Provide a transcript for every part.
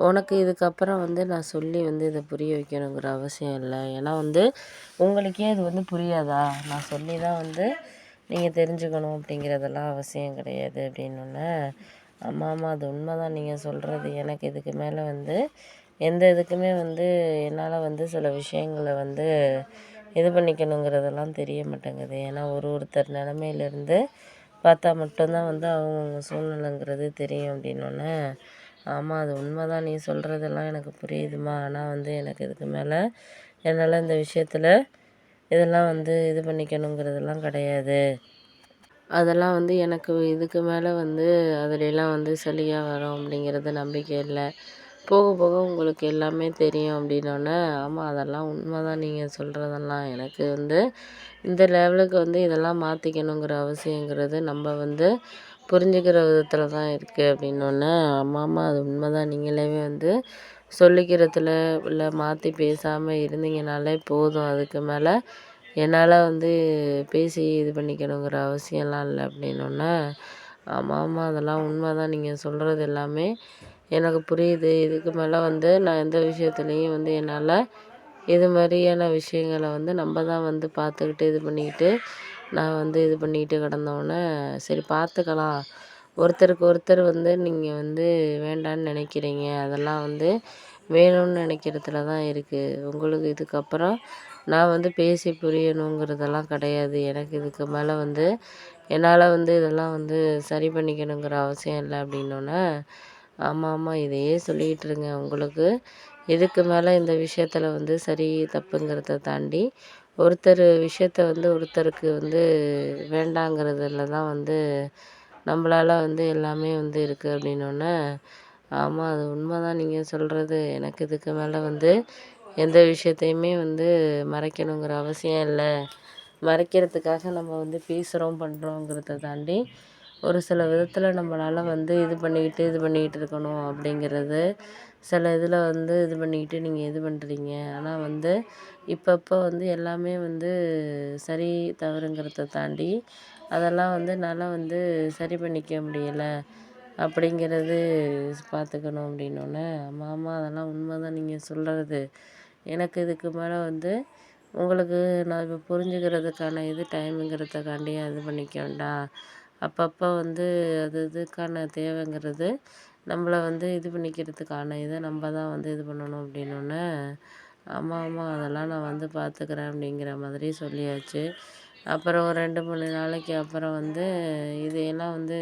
உனக்கு இதுக்கப்புறம் வந்து நான் சொல்லி வந்து இதை புரிய வைக்கணுங்கிற அவசியம் இல்லை. ஏன்னா வந்து உங்களுக்கே இது வந்து புரியாதா? நான் சொல்லி தான் வந்து நீங்கள் தெரிஞ்சுக்கணும் அப்படிங்கிறதெல்லாம் அவசியம் கிடையாது அப்படின்னோடனே ஆமாம் ஆமாம் அது உண்மை தான் நீங்கள் சொல்கிறது எனக்கு இதுக்கு மேலே வந்து எந்த இதுக்குமே வந்து என்னால் வந்து சில விஷயங்களை வந்து இது பண்ணிக்கணுங்கிறதெல்லாம் தெரிய மாட்டேங்குது. ஏன்னா ஒரு ஒருத்தர் நிலமையிலேருந்து பார்த்தா மட்டும்தான் வந்து அவங்கவுங்க சூழ்நிலைங்கிறது தெரியும் அப்படின்னோடனே ஆமாம் அது உண்மை தான் நீ சொல்கிறதெல்லாம் எனக்கு புரியுதுமா ஆனால் வந்து எனக்கு இதுக்கு மேலே என்னால் இந்த விஷயத்தில் இதெல்லாம் வந்து இது பண்ணிக்கணுங்கிறதெல்லாம் கிடையாது. அதெல்லாம் வந்து எனக்கு இதுக்கு மேலே வந்து அதுலெலாம் வந்து சலியாக வரும் அப்படிங்கிறது நம்பிக்கை இல்லை. போக போக உங்களுக்கு எல்லாமே தெரியும் அப்படின்னோடனே ஆமாம் அதெல்லாம் உண்மை தான் நீங்கள் சொல்கிறதெல்லாம் எனக்கு வந்து இந்த லெவலுக்கு வந்து இதெல்லாம் மாற்றிக்கணுங்கிற அவசியங்கிறது நம்ம வந்து புரிஞ்சுக்கிற விதத்தில் தான் இருக்குது அப்படின்னோடனே ஆமாம் ஆமாம் அது உண்மை தான் நீங்களே வந்து சொல்லிக்கிறதுல இல்லை மாற்றி பேசாமல் இருந்தீங்கனாலே போதும். அதுக்கு மேலே என்னால் வந்து பேசி இது பண்ணிக்கணுங்கிற அவசியம்லாம் இல்லை. அப்படின்னோடனே ஆமாம் ஆமாம் அதெல்லாம் உண்மை தான் நீங்கள் சொல்கிறது எல்லாமே எனக்கு புரியுது. இதுக்கு மேலே வந்து நான் எந்த விஷயத்துலையும் வந்து என்னால் இது மாதிரியான விஷயங்கள வந்து நம்ம தான் வந்து பார்த்துக்கிட்டு இது பண்ணிக்கிட்டு நான் வந்து இது பண்ணிக்கிட்டு கிடந்தோன்னே சரி பார்த்துக்கலாம் ஒருத்தருக்கு ஒருத்தர் வந்து நீங்கள் வந்து வேண்டான்னு நினைக்கிறீங்க. அதெல்லாம் வந்து வேணும்னு நினைக்கிறதுல தான் இருக்குது உங்களுக்கு இதுக்கப்புறம் நான் வந்து பேசி புரியணுங்கிறதெல்லாம் கிடையாது. எனக்கு இதுக்கு மேலே வந்து என்னால் வந்து இதெல்லாம் வந்து சரி பண்ணிக்கணுங்கிற அவசியம் இல்லை அப்படின்னோன்னே ஆமாம் ஆமாம் இதையே சொல்லிக்கிட்டு இருங்க உங்களுக்கு இதுக்கு மேலே இந்த விஷயத்தில் வந்து சரி தப்புங்கிறத தாண்டி ஒருத்தர் விஷயத்த வந்து ஒருத்தருக்கு வந்து வேண்டாங்கிறதுல தான் வந்து நம்மளால வந்து எல்லாமே வந்து இருக்குது அப்படின்னோடனே ஆமாம் அது உண்மை தான் நீங்கள் சொல்கிறது எனக்கு இதுக்கு மேலே வந்து எந்த விஷயத்தையுமே வந்து மறைக்கணுங்கிற அவசியம் இல்லை. மறைக்கிறதுக்காக நம்ம வந்து பேசுகிறோம் பண்ணுறோங்கிறத தாண்டி ஒரு சில விதத்தில் நம்மளால் வந்து இது பண்ணிக்கிட்டு இது பண்ணிக்கிட்டு இருக்கணும் அப்படிங்கிறது. சில இதில் வந்து இது பண்ணிக்கிட்டு நீங்கள் இது பண்ணுறீங்க ஆனால் வந்து இப்பப்போ வந்து எல்லாமே வந்து சரி தவறுங்கிறத தாண்டி அதெல்லாம் வந்து என்னால் வந்து சரி பண்ணிக்க முடியலை அப்படிங்கிறது பார்த்துக்கணும் அப்படின்னோடனே ஆமாம் ஆமாம் அதெல்லாம் உண்மை தான் நீங்கள் சொல்கிறது எனக்கு இதுக்கு மேலே வந்து உங்களுக்கு நான் இப்போ புரிஞ்சுக்கிறதுக்கான இது டைமுங்கிறதுக்காண்டி இது பண்ணிக்க வேண்டாம். அப்பப்போ வந்து அது இதுக்கான தேவைங்கிறது நம்மள வந்து இது பண்ணிக்கிறதுக்கான இதை நம்ம தான் வந்து இது பண்ணணும் அப்படின்னோடனே ஆமாம் ஆமாம் அதெல்லாம் நான் வந்து பார்த்துக்கிறேன் அப்படிங்கிற மாதிரி சொல்லியாச்சு. அப்புறம் ஒரு ரெண்டு மூணு நாளைக்கு அப்புறம் வந்து இதையெல்லாம் வந்து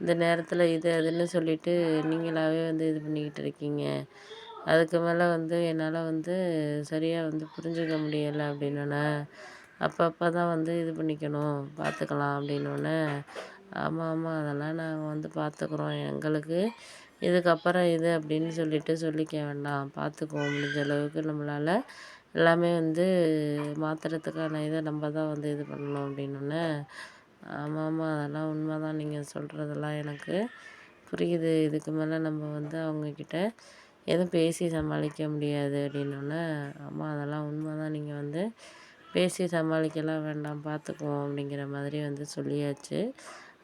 இந்த நேரத்தில் இது அதுன்னு சொல்லிட்டு நீங்களாகவே வந்து இது பண்ணிக்கிட்டு இருக்கீங்க. அதுக்கு மேலே வந்து என்னால் வந்து சரியாக வந்து புரிஞ்சுக்க முடியலை அப்படின்னோடனே அப்பப்போ தான் வந்து இது பண்ணிக்கணும் பார்த்துக்கலாம் அப்படின்னோன்னே ஆமாம் ஆமாம் அதெல்லாம் நாங்கள் வந்து பார்த்துக்குறோம் எங்களுக்கு இதுக்கப்புறம் இது அப்படின்னு சொல்லிட்டு சொல்லிக்க வேண்டாம். பார்த்துக்குவோம் முடிஞ்ச அளவுக்கு நம்மளால் எல்லாமே வந்து மாற்றுறதுக்கான இதை நம்ம தான் வந்து இது பண்ணணும் அப்படின்னோன்னே ஆமாம் ஆமாம் அதெல்லாம் உண்மை தான் நீங்கள் சொல்கிறதெல்லாம் எனக்கு புரியுது. இதுக்கு மேலே நம்ம வந்து அவங்கக்கிட்ட எதுவும் பேசி சமாளிக்க முடியாது அப்படின்னோடனே ஆமாம் அதெல்லாம் உண்மை தான் நீங்கள் வந்து பேசி சமாளிக்கலாம் வேண்டாம் பார்த்துக்குவோம் அப்படிங்கிற மாதிரி வந்து சொல்லியாச்சு.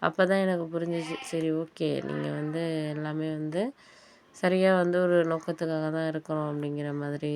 அப்போ தான் எனக்கு புரிஞ்சிச்சு. சரி ஓகே. நீங்கள் வந்து எல்லாமே வந்து சரியாக வந்து ஒரு நோக்கத்துக்காக தான் இருக்கிறோம் அப்படிங்கிற மாதிரி